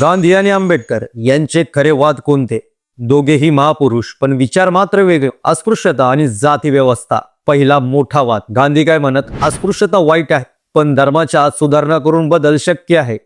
गांधी आणि आंबेडकर यांचे खरे वाद कोणते? दोघेही महापुरुष पण विचार मात्र वेगळे. अस्पृश्यता आणि जाती व्यवस्था. पहिला मोठा वाद. गांधी काय म्हणत अस्पृश्यता वाईट आहे पण धर्माच्या सुधारणा करून बदल शक्य आहे.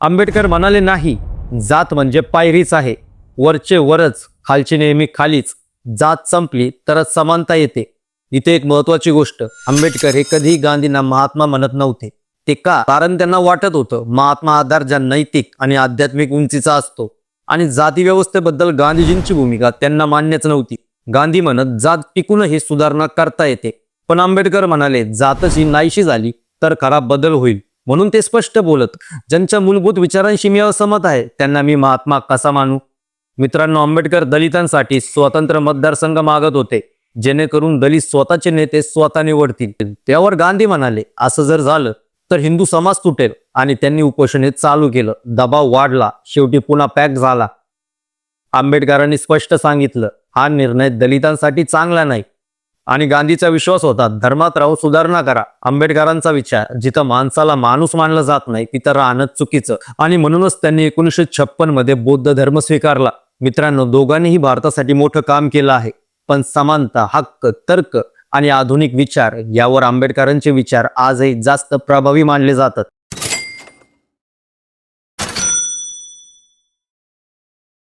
आंबेडकर म्हणाले नाही जात म्हणजे पायरीच आहे. वरचे वरच खालचे नेहमी खालीच. जात संपली तरच समानता येते. इथे एक महत्वाची गोष्ट आंबेडकर हे कधीही गांधींना महात्मा म्हणत नव्हते. ते का कारण त्यांना वाटत होतं महात्मा आधार ज्या नैतिक आणि आध्यात्मिक उंचीचा असतो आणि जाती व्यवस्थेबद्दल गांधीजींची भूमिका त्यांना मान्यच नव्हती. गांधी म्हणत जात टिकून ही सुधारणा करता येते. पण आंबेडकर म्हणाले जातच ही नाहीशी झाली तर खरा बदल होईल. म्हणून ते स्पष्ट बोलत ज्यांच्या मूलभूत विचारांशी मी असमत आहे त्यांना मी महात्मा कसा मानू? मित्रांनो आंबेडकर दलितांसाठी स्वतंत्र मतदारसंघ मागत होते जेणेकरून दलित स्वतःचे नेते स्वतः निवडतील. त्यावर गांधी म्हणाले असं जर झालं तर हिंदू समाज तुटेल आणि त्यांनी उपोषण हे चालू केलं. दबाव वाढला. शेवटी पुन्हा पॅक झाला. आंबेडकरांनी स्पष्ट सांगितलं हा निर्णय दलितांसाठी चांगला नाही. आणि गांधीचा विश्वास होता धर्मात राहून सुधारणा करा. आंबेडकरांचा विचार जिथं माणसाला माणूस मानलं जात नाही तिथं राहणं चुकीचं. आणि म्हणूनच त्यांनी एकोणीसशे छप्पनमध्ये बौद्ध धर्म स्वीकारला. मित्रांनो दोघांनीही भारतासाठी मोठं काम केलं आहे. पण समानता हक्क तर्क आणि आधुनिक विचार यावर आंबेडकरांचे विचार आजही जास्त प्रभावी मानले जातात.